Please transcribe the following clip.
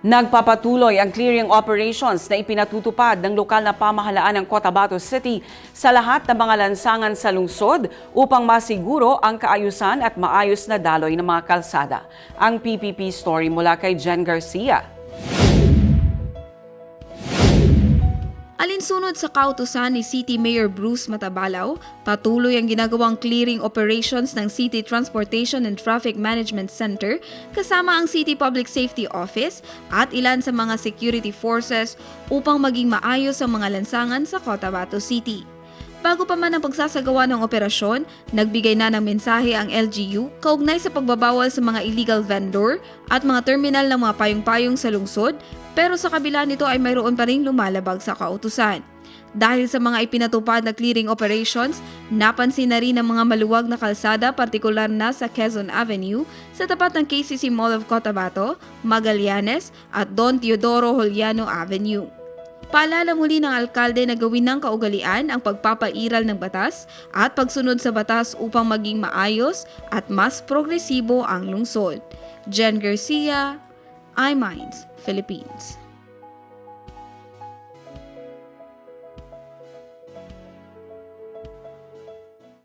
Nagpapatuloy ang clearing operations na ipinatutupad ng lokal na pamahalaan ng Cotabato City sa lahat ng mga lansangan sa lungsod upang masiguro ang kaayusan at maayos na daloy ng mga kalsada. Ang PPP story mula kay Jen Garcia. Alinsunod sa kautusan ni City Mayor Bruce Matabalaw, patuloy ang ginagawang clearing operations ng City Transportation and Traffic Management Center kasama ang City Public Safety Office at ilan sa mga security forces upang maging maayos ang mga lansangan sa Cotabato City. Bago pa man ang pagsasagawa ng operasyon, nagbigay na ng mensahe ang LGU kaugnay sa pagbabawal sa mga illegal vendor at mga terminal ng mga payong-payong sa lungsod pero sa kabila nito ay mayroon pa rin lumalabag sa kautusan. Dahil sa mga ipinatupad na clearing operations, napansin na rin ang mga maluwag na kalsada partikular na sa Quezon Avenue sa tapat ng KCC Mall of Cotabato, Magallanes at Don Teodoro Juliano Avenue. Paalala muli ng alkalde na gawin ng kaugalian ang pagpapairal ng batas at pagsunod sa batas upang maging maayos at mas progresibo ang lungsod. Jen Garcia, iMinds, Philippines.